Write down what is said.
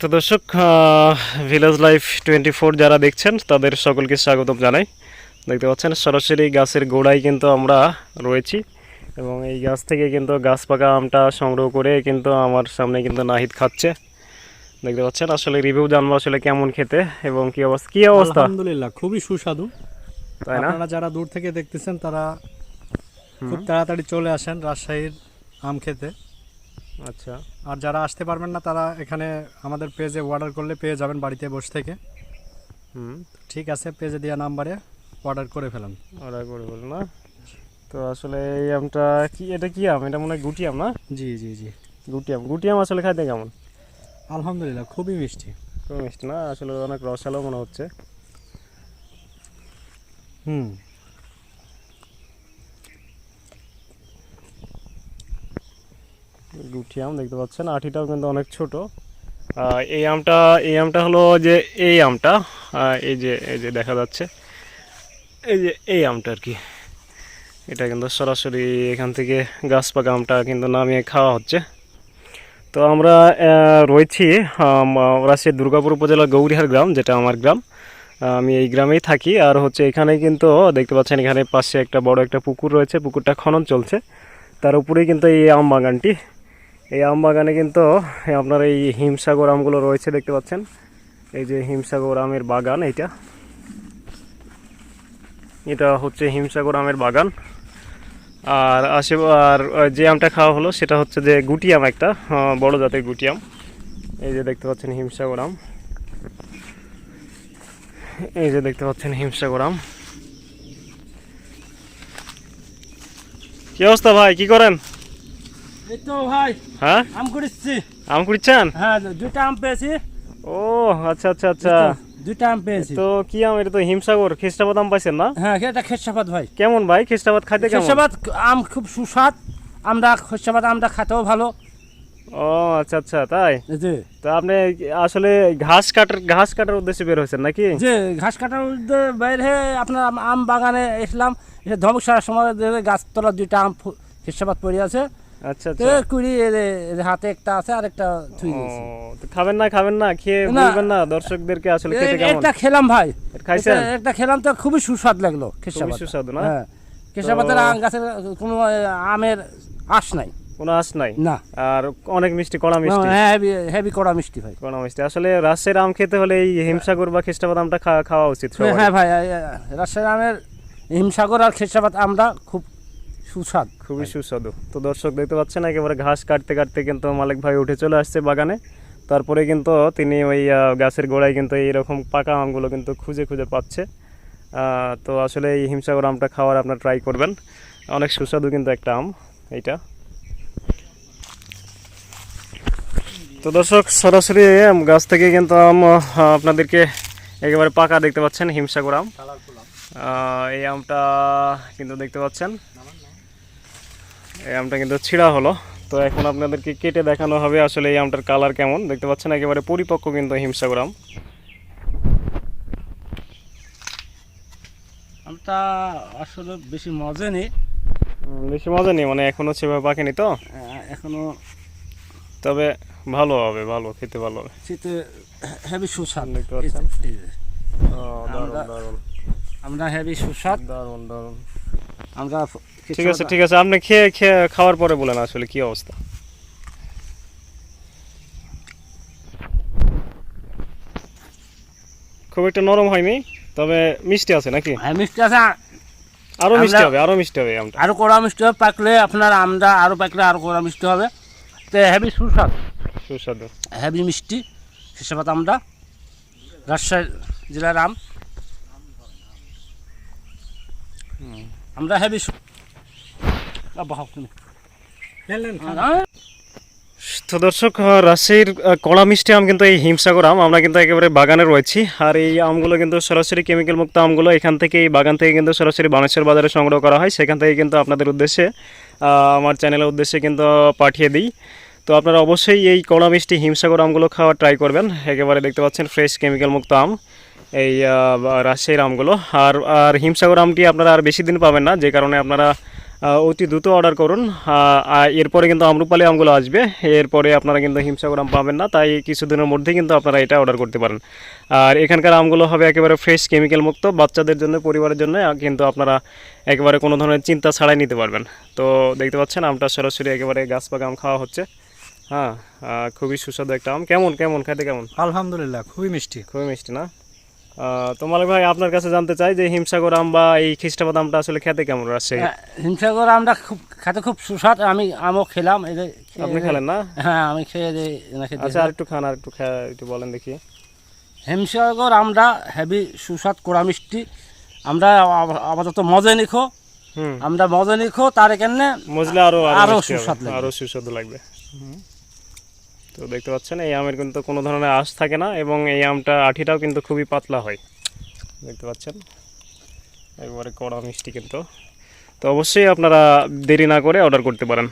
তো দর্শক village life twenty four যারা দেখছেন তাদের সকলকে স্বাগতম জানাই। দেখতে পাচ্ছেন সরাসরি গাছের গোড়ায় কিন্তু আমরা রয়েছি এবং এই গাছ থেকে কিন্তু গাছ পাকা আমটা সংগ্রহ করে কিন্তু আমার সামনে কিন্তু নাহিদ খাচ্ছে। দেখতে পাচ্ছেন আসলে রিভিউ জানব আসলে কেমন খেতে এবং কি অবস্থা কি অবস্থা? আলহামদুলিল্লাহ খুবই সুস্বাদু। তাই না? আপনারা যারা দূর থেকে দেখতেছেন তারা খুব তাড়াতাড়ি চলে আসেন রাজশাহীর আম খেতে। আচ্ছা। আর যারা আসতে পারবেন না তারা এখানে আমাদের পেজে অর্ডার করলে পেয়ে যাবেন বাড়িতে বসে থেকে। হুম। ঠিক আছে পেজে দেওয়া নাম্বারে অর্ডার করে ফেলেন। অর্ডার করে বল না? তো আসলে এই আমটা কি এটা কি আম? এটা মনে হয় গুটি আম না? জি জি জি। গুটি আম। গুটি আম আসলে খাইতে কেমন? আলহামদুলিল্লাহ খুবই মিষ্টি। খুবই মিষ্টি না? আসলে অনেক রসালো মনে হচ্ছে। হুম। গুটি আম দেখতে পাচ্ছেন আঠিটাও কিন্তু অনেক ছোট। এই আমটা এই আমটা হলো যে এই আমটা এই যে এই যে দেখা যাচ্ছে, এই যে এই আমটা আর কি। এটা কিন্তু সরাসরি এখান থেকে গাছ পাকা আমটা কিন্তু নামিয়ে খাওয়া হচ্ছে। তো আমরা রয়েছি রাজশাহীর দুর্গাপুর উপজেলার গৌরিহার গ্রাম, যেটা আমার গ্রাম। আমি এই গ্রামেই থাকি, আর হচ্ছে এখানে কিন্তু দেখতে পাচ্ছেন, এখানে পাশে একটা বড় একটা পুকুর রয়েছে, পুকুরটা খনন চলছে। তার উপরেই কিন্তু এই আম বাগানটি। এই আম বাগানে কিন্তু আপনার এই হিমসাগর আমগুলো রয়েছে, দেখতে পাচ্ছেন? এই যে হিমসাগর আমের বাগান, এইটা। এটা হচ্ছে হিমসাগর আমের বাগান। আর আসে, আর যে আমটা খাওয়া হলো, সেটা হচ্ছে যে গুটি আম একটা বড় জাতের গুটি আম। এই যে দেখতে পাচ্ছেন হিমসাগর আম। এই যে দেখতে পাচ্ছেন হিমসাগর আম। কি অবস্থা ভাই? কি করেন? এই তো ভাই হ্যাঁ? আম করেছি আম কুড়িচ্ছেন? হ্যাঁ দুইটা আম পেয়েছি। ও আচ্ছা আচ্ছা আচ্ছা। দুইটা আম পেয়েছি। তো কি আম? এটা তো হিমসাগর খ্রিস্টাবাদ আম পাইছেন না? হ্যাঁ এটা খেসাবাদ ভাই। কেমন ভাই? খ্রিস্টাবাদ খাইতে কেমন? খেসাবাদ আম খুব সুস্বাদ। আমরা খেসাবাদ আমটা খেতেও ভালো। ও আচ্ছা আচ্ছা তাই? যে। আপনি আসলে ঘাস কাটার ঘাস কাটার উদ্দেশ্যে বের হয়েছেন নাকি? ঘাস কাটার মধ্যে বাইরে আপনার আম- বাগানে এসলাম। এসে ধমক সময় গাছতলা দুইটা আম খেসাবাদ পড়ে আছে। আচ্ছা তো কুড়ি এর- এর হাতে একটা আছে আর একটা থুই দিয়েছি। খাবেন না খাবেন না খেয়ে বলবেন না দর্শকদেরকে আসলে খেতে কেমন? একটা খেলাম ভাই। খাইছেন? একটা খেলাম তো খুবই সুস্বাদ লাগল খুবই সুস্বাদু না? হ্যাঁ। খেসাবাদের আম গাছের কোনো আমের আশ নাই। কোনো আশ নাই? না। আর অনেক মিষ্টি কড়া মিষ্টি। হ্যাঁ হেভি হেভি কড়া মিষ্টি ভাই। কড়া মিষ্টি। আসলে রাজশাহীর আম খেতে হলে এই হিমসাগর বা খ্রিস্টাবাদ আমটা খাওয়া উচিত হ্যাঁ ভাই আহ, আমের হিমসাগর আর খেসাবাদ আমরা খুব সুস্বাদ। খুবই সুস্বাদু। তো দর্শক দেখতে পাচ্ছেন একেবারে ঘাস কাটতে কাটতে কিন্তু মালিক ভাই উঠে চলে আসছে বাগানে। তারপরে কিন্তু তিনি ওই গাছের গোড়ায় কিন্তু এইরকম পাকা আমগুলো কিন্তু খুঁজে খুঁজে পাচ্ছে। তো আসলে এই হিমসাগর আমটা খাওয়ার আপনার ট্রাই করবেন। অনেক সুস্বাদু কিন্তু একটা আম এইটা। তো দর্শক সরাসরি আম গাছ থেকে কিন্তু আম আপনাদেরকে একেবারে পাকা দেখতে পাচ্ছেন হিমসাগর আম। এই আমটা কিন্তু দেখতে পাচ্ছেন। এই আমটা কিন্তু ছিঁড়া হলো। তো এখন আপনাদেরকে কেটে দেখানো হবে আসলে এই আমটার কালার কেমন। দেখতে পাচ্ছেন একেবারে পরিপক্ক কিন্তু হিমসাগর আম। আমটা আসলে বেশি মজা নেই। বেশি মজা নেই মানে এখনও সেভাবে পাকেনি তো? এখনও তবে ভালো হবে ভালো খেতে ভালো হবে। শীতে হেভি সুস্বাদ। দেখতে পাচ্ছেন? আমরা হেভি সুস্বাদ। দারুণ দারুণ। আমরা ঠিক আছে ঠিক আছে। আপনি খেয়ে খেয়ে খাওয়ার পরে বলেন আসলে কি অবস্থা। খুব একটা নরম হয়নি তবে মিষ্টি আছে নাকি? হ্যাঁ মিষ্টি আছে। আরও মিষ্টি হবে আরও মিষ্টি হবে আমটা। আরও কড়া মিষ্টি হবে পাকলে আপনার আমরা আরও পাকলে আরও কড়া মিষ্টি হবে। তো হেভি সুস্বাদ। সুস্বাদু। হেভি মিষ্টি খেসাবাদ আমরা রাজশাহী জেলার আম। আমরা হেভি তো দর্শক রাজশাহীর কড়া মিষ্টি আম কিন্তু এই হিমসাগর আম। আমরা কিন্তু একেবারে বাগানে রয়েছি। আর এই আমগুলো কিন্তু সরাসরি কেমিক্যাল মুক্ত আমগুলো এখান থেকে এই বাগান থেকে কিন্তু সরাসরি বানেশ্বর বাজারে সংগ্রহ করা হয়। সেখান থেকে কিন্তু আপনাদের উদ্দেশ্যে আমার চ্যানেলের উদ্দেশ্যে কিন্তু পাঠিয়ে দিই। তো আপনারা অবশ্যই এই কড়া মিষ্টি হিমসাগর আমগুলো খাওয়ার ট্রাই করবেন। একেবারে দেখতে পাচ্ছেন ফ্রেশ কেমিক্যাল মুক্ত আম। এই রাজশাহীর আমগুলো আর আর হিমসাগর আমটি আপনারা আর বেশি দিন পাবেন না যে কারণে আপনারা অতি দ্রুত অর্ডার করুন। এরপরে কিন্তু আমরুপালি আমগুলো আসবে। এরপরে আপনারা কিন্তু হিমসাগর আম পাবেন না তাই কিছুদিনের মধ্যেই কিন্তু আপনারা এটা অর্ডার করতে পারেন। আর এখানকার আমগুলো হবে একেবারে ফ্রেশ কেমিক্যাল মুক্ত বাচ্চাদের জন্য পরিবারের জন্য কিন্তু আপনারা একেবারে কোনো ধরনের চিন্তা ছাড়াই নিতে পারবেন। তো দেখতে পাচ্ছেন আমটা সরাসরি একেবারে গাছ পাকা আম খাওয়া হচ্ছে। হ্যাঁ খুবই সুস্বাদু একটা আম। কেমন কেমন খাইতে কেমন? আলহামদুলিল্লাহ খুবই মিষ্টি। খুবই মিষ্টি না? তো মালিক ভাই আপনার কাছে জানতে চাই যে হিমসাগর আম বা এই খ্রিস্টাবাদ আমটা আসলে খেতে কেমন রাজশাহী হ্যাঁ, হিমসাগর আমরা খুব খেতে খুব সুস্বাদ। আমি আমও খেলাম এই যে আপনি খেলেন না? হ্যাঁ আমি খেয়ে আচ্ছা। আর একটু খান আর একটু একটু বলেন দেখি। হিমসাগর আমরা হেভি সুস্বাদ কোড়া মিষ্টি। আমরা আপাতত মজে নিখো। আমরা মজে নিখো তার এখানে মজলে আরও আরও সুস্বাদ লাগবে। আরও সুস্বাদু লাগবে। তো দেখতে পাচ্ছেন, এই আমের কিন্তু কোনো ধরনের আঁশ থাকে না এবং এই আমটা আঠিটাও কিন্তু খুবই পাতলা হয়। দেখতে পাচ্ছেন একবারে কড়া মিষ্টি কিন্তু। তো অবশ্যই আপনারা দেরি না করে অর্ডার করতে পারেন।